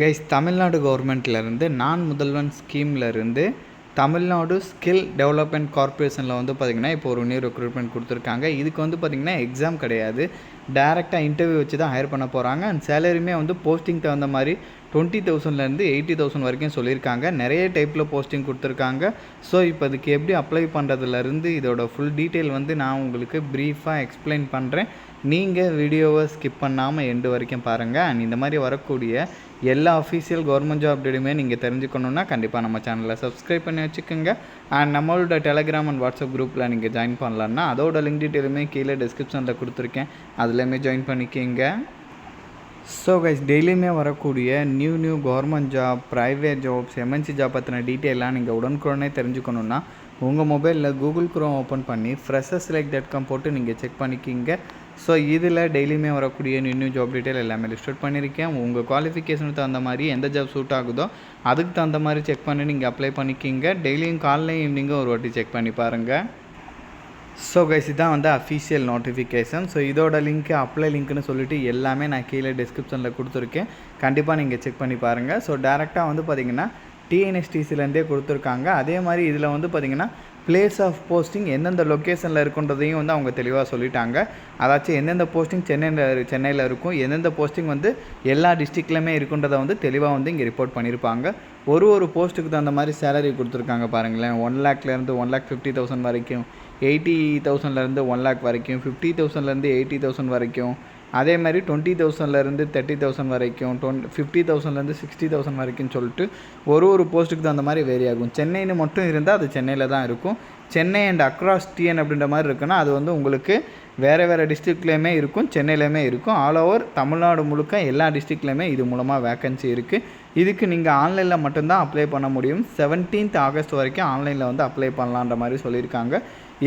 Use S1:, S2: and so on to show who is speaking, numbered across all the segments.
S1: Guys Tamil Nadu கவர்மெண்ட்லேருந்து நான் முதல்வன் ஸ்கீம்லேருந்து தமிழ்நாடு ஸ்கில் டெவலப்மெண்ட் கார்ப்பரேஷனில் வந்து பார்த்திங்கன்னா இப்போ ஒரு நியூ ரெக்ரூட்மெண்ட் கொடுத்துருக்காங்க. இதுக்கு வந்து பார்த்திங்கன்னா எக்ஸாம் கிடையாது. டேரெக்டாக இன்டர்வியூ வச்சு தான் ஹையர் பண்ண போகிறாங்க அண்ட் சேலரியுமே வந்து போஸ்டிங் தகுந்த மாதிரி டுவெண்ட்டி தௌசண்ட்லேருந்து எயிட்டி தௌசண்ட் வரைக்கும் சொல்லியிருக்காங்க. நிறைய டைப்பில் போஸ்டிங் கொடுத்துருக்காங்க. ஸோ இப்போ அதுக்கு எப்படி அப்ளை பண்ணுறதுலேருந்து இதோட ஃபுல் டீட்டெயில் வந்து நான் உங்களுக்கு ப்ரீஃபாக எக்ஸ்பிளைன் பண்ணுறேன் நீங்கள் வீடியோவை ஸ்கிப் பண்ணாமல் எண்டு வரைக்கும் பாருங்கள் அண்ட் இந்த மாதிரி வரக்கூடிய எல்லா அஃபீஷியல் கவர்மெண்ட் ஜாப் டீடையுமே நீங்கள் தெரிஞ்சுக்கணுன்னா கண்டிப்பாக நம்ம சேனலை சப்ஸ்கிரைப் பண்ணி வச்சுக்கோங்க. அண்ட் நம்மளோட டெலகிராம் அண்ட் வாட்ஸ்அப் குரூப்பில் நீங்கள் ஜாயின் பண்ணலான்னா அதோட லிங்க் டீட்டெயிலுமே கீழே டிஸ்கிரிப்ஷனில் கொடுத்துருக்கேன். அதுலேயுமே ஜாயின் பண்ணிக்கிங்க. ஸோ கைஸ் டெய்லியுமே வரக்கூடிய new new government job private jobs MNC job பற்றின டீட்டெயிலாம் நீங்கள் உடனுக்குடனே தெரிஞ்சுக்கணுன்னா உங்கள் மொபைலில் கூகுள் குரோம் ஓப்பன் பண்ணி ஃப்ரெஷர்ஸ் லைக் டாட் காம் போட்டு நீங்கள் செக் பண்ணிக்கிங்க. ஸோ இதில் டெய்லியுமே வரக்கூடிய நியூ ஜாப் டீட்டெயில் எல்லாமே லிஸ்ட் அவுட் பண்ணியிருக்கேன். உங்கள் குவாலிஃபிகேஷனுக்கு தகுந்த மாதிரி எந்த ஜாப் சூட் ஆகுதோ அதுக்கு தகுந்த மாதிரி செக் பண்ணி நீங்கள் அப்ளை பண்ணிக்கிங்க. டெய்லியும் காலையில் ஈவினிங்கும் ஒரு வாட்டி செக் பண்ணி பாருங்கள் ஸோ கைஸ் இதான் வந்து அஃபீஷியல் நோட்டிஃபிகேஷன் ஸோ இதோட லிங்க் அப்ளை லிங்க்னு சொல்லிட்டு எல்லாமே நான் கீழே டிஸ்கிரிப்ஷனில் கொடுத்துருக்கேன். கண்டிப்பாக நீங்கள் செக் பண்ணி பாருங்கள் ஸோ டேரெக்டாக வந்து பார்த்தீங்கன்னா டிஎன்எஸ்டிசிலேருந்தே கொடுத்துருக்காங்க. அதே மாதிரி இதில் வந்து பார்த்திங்கன்னா பிளேஸ் ஆஃப் போஸ்டிங் எந்தெந்த லொக்கேஷனில் இருக்குன்றதையும் வந்து அவங்க தெளிவாக சொல்லிட்டாங்க. அதாச்சும் எந்தெந்த போஸ்டிங் சென்னையில் சென்னையில் இருக்கும் எந்தெந்த போஸ்டிங் வந்து எல்லா டிஸ்ட்ரிக்ட்லையுமே இருக்குன்றதை வந்து தெளிவாக வந்து இங்கே ரிப்போர்ட் பண்ணியிருப்பாங்க ஒரு ஒரு போஸ்ட்டுக்கு தகுந்த மாதிரி சேலரி கொடுத்துருக்காங்க பாருங்களேன். ஒன் லேக்லேருந்து ஒன் லேக் ஃபிஃப்டி தௌசண்ட் வரைக்கும் எயிட்டி தௌசண்ட்லேருந்து ஒன் லேக் வரைக்கும் ஃபிஃப்டி தௌசண்ட்லேருந்து எயிட்டி தௌசண்ட் வரைக்கும் அதே மாதிரி டுவெண்ட்டி தௌசண்ட்லேருந்து தேர்ட்டி தௌசண்ட் வரைக்கும் டொன் ஃபிஃப்டி தௌசண்ட்லேருந்து சிக்ஸ்டி தௌசண்ட் வரைக்கும் சொல்லிட்டு ஒரு ஒரு போஸ்ட்டுக்கு தகுந்த மாதிரி வேரி ஆகும். சென்னைன்னு மட்டும் இருந்தால் அது சென்னையில் தான் இருக்கும். சென்னை அண்ட் அக்ராஸ் டிஎன் அப்படின்ற மாதிரி இருக்குன்னா அது வந்து உங்களுக்கு வேறு வேறு டிஸ்ட்ரிக்ட்லேயுமே இருக்கும் சென்னையிலையுமே இருக்கும். ஆல் ஓவர் தமிழ்நாடு முழுக்க எல்லா டிஸ்ட்ரிக்ட்லேயுமே இது மூலமாக வேக்கன்சி இருக்குது இதுக்கு நீங்கள் ஆன்லைனில் மட்டும்தான் அப்ளை பண்ண முடியும். செவன்டீன்த் ஆகஸ்ட் வரைக்கும் ஆன்லைனில் வந்து அப்ளை பண்ணலான்ற மாதிரி சொல்லியிருக்காங்க.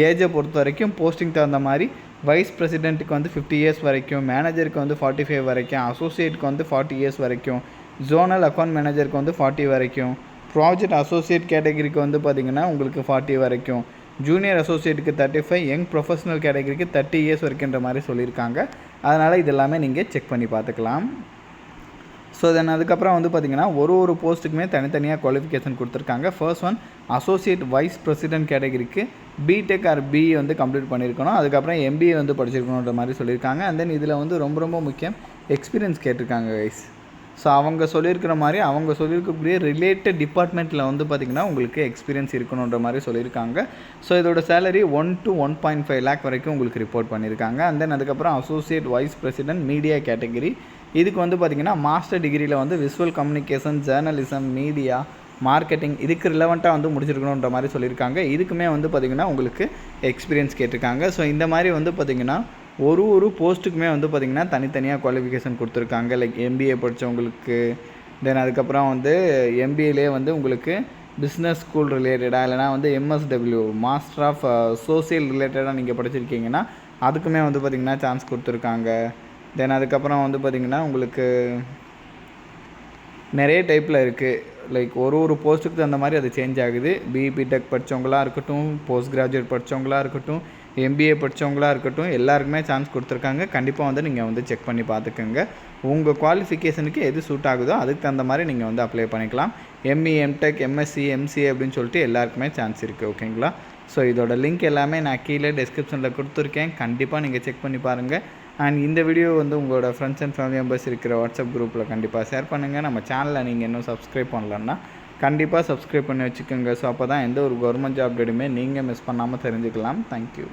S1: ஏஜை பொறுத்த வரைக்கும் போஸ்டிங் தகுந்த மாதிரி வைஸ் பிரசிடென்ட்டுக்கு வந்து ஃபிஃப்டி இயர்ஸ் வரைக்கும் மேனேஜருக்கு வந்து ஃபார்ட்டி ஃபைவ் வரைக்கும் அசோசியேட்டுக்கு வந்து ஃபார்ட்டி இயர்ஸ் வரைக்கும் ஜோனல் அக்கௌண்ட் மேனேஜருக்கு வந்து ஃபார்ட்டி வரைக்கும் ப்ராஜெக்ட் அசோசியேட் கேட்டகரிக்கு வந்து பார்த்திங்கன்னா உங்களுக்கு ஃபார்ட்டி வரைக்கும் ஜூனியர் அசோசியேட்டுக்கு தேர்ட்டி ஃபைவ் யங் ப்ரொஃபஷனல் கேட்டகரிக்கு தேர்ட்டி இயர்ஸ் வரைக்குன்ற மாதிரி சொல்லியிருக்காங்க. அதனால் இது எல்லாமே நீங்கள் செக் பண்ணி பார்த்துக்கலாம். ஸோ தென் அதுக்கப்புறம் வந்து பார்த்திங்கன்னா ஒரு ஒரு போஸ்ட்டுக்குமே தனித்தனியாக குவாலிஃபிகேஷன் கொடுத்துருக்காங்க. First one associate vice president கேட்டகரிக்கு பிடெக் ஆர் பிஇ வந்து கம்ப்ளீட் பண்ணியிருக்கணும். அதுக்கப்புறம் எம்பிஏ வந்து படிச்சிருக்கணுன்ற மாதிரி சொல்லியிருக்காங்க. அண்ட் தென் இதில் வந்து ரொம்ப ரொம்ப முக்கியம் எக்ஸ்பீரியன்ஸ் கேட்டிருக்காங்க வைஸ் ஸோ அவங்க சொல்லியிருக்கிற மாதிரி அவங்க சொல்லியிருக்கக்கூடிய ரிலேட்டட் டிபார்ட்மெண்ட்டில் வந்து பார்த்திங்கன்னா உங்களுக்கு எக்ஸ்பீரியன்ஸ் இருக்கணுன்ற மாதிரி சொல்லியிருக்காங்க. ஸோ இதோட salary one to one point five lakh வரைக்கும் உங்களுக்கு ரிப்போர்ட் பண்ணியிருக்காங்க. அண்ட் தென் அதுக்கப்புறம் associate vice president media category இதுக்கு வந்து பார்த்திங்கன்னா மாஸ்டர் டிகிரியில் வந்து visual communication journalism media marketing இதுக்கு ரிலவெண்ட்டாக வந்து முடிச்சிருக்கணுன்ற மாதிரி சொல்லியிருக்காங்க. இதுக்குமே வந்து பார்த்திங்கன்னா உங்களுக்கு எக்ஸ்பீரியன்ஸ் கேட்டிருக்காங்க. ஸோ இந்த மாதிரி வந்து பார்த்திங்கன்னா ஒரு ஒரு போஸ்ட்டுக்குமே வந்து பார்த்திங்கன்னா தனித்தனியாக குவாலிஃபிகேஷன் கொடுத்துருக்காங்க. லைக் எம்பிஏ படித்தவங்களுக்கு தென் அதுக்கப்புறம் வந்து எம்பிஏலே வந்து உங்களுக்கு பிஸ்னஸ் ஸ்கூல் ரிலேட்டடாக இல்லைனா வந்து எம்எஸ்டபிள்யூ மாஸ்டர் ஆஃப் சோசியல் ரிலேட்டடாக நீங்கள் படிச்சிருக்கீங்கன்னா அதுக்குமே வந்து பார்த்திங்கன்னா சான்ஸ் கொடுத்துருக்காங்க. தென் அதுக்கப்புறம் வந்து பார்த்திங்கன்னா உங்களுக்கு நிறைய டைப்பில் இருக்குது லைக் ஒரு ஒரு போஸ்ட்டுக்கு தகுந்த மாதிரி அது சேஞ்ச் ஆகுது. பிஇபி டெக் படித்தவங்களாக இருக்கட்டும் போஸ்ட் கிராஜுவேட் படித்தவங்களாக இருக்கட்டும் எம்பிஏ படித்தவங்களாக இருக்கட்டும் எல்லாருக்குமே சான்ஸ் கொடுத்துருக்காங்க. கண்டிப்பாக வந்து நீங்கள் வந்து செக் பண்ணி பார்த்துக்கோங்க. உங்கள் குவாலிஃபிகேஷனுக்கு எது சூட் ஆகுதோ அதுக்கு தகுந்த மாதிரி நீங்கள் வந்து அப்ளை பண்ணிக்கலாம். எம்இ எம்டெக் எம்எஸ்சி எம்சிஏ அப்படின்னு சொல்லிட்டு எல்லாருக்குமே சான்ஸ் இருக்குது ஓகேங்களா ஸோ இதோட லிங்க் எல்லாமே நான் கீழே டிஸ்கிரிப்ஷனில் கொடுத்துருக்கேன். கண்டிப்பாக நீங்கள் செக் பண்ணி பாருங்கள் அண்ட் இந்த வீடியோ வந்து உங்களோட ஃப்ரெண்ட்ஸ் அண்ட் ஃபேமிலி மெம்பர்ஸ் இருக்கிற வாட்ஸ்அப் குரூப்பில் கண்டிப்பாக ஷேர் பண்ணுங்கள் நம்ம சேனலை நீங்கள் இன்னும் சப்ஸ்கிரைப் பண்ணலன்னா கண்டிப்பாக சப்ஸ்கிரைப் பண்ணி வச்சுக்கோங்க. ஸோ அப்போ தான் எந்த ஒரு கவர்மெண்ட் ஜாப் டேட்டுமே நீங்கள் மிஸ் பண்ணாமல் தெரிஞ்சுக்கலாம். தேங்க்யூ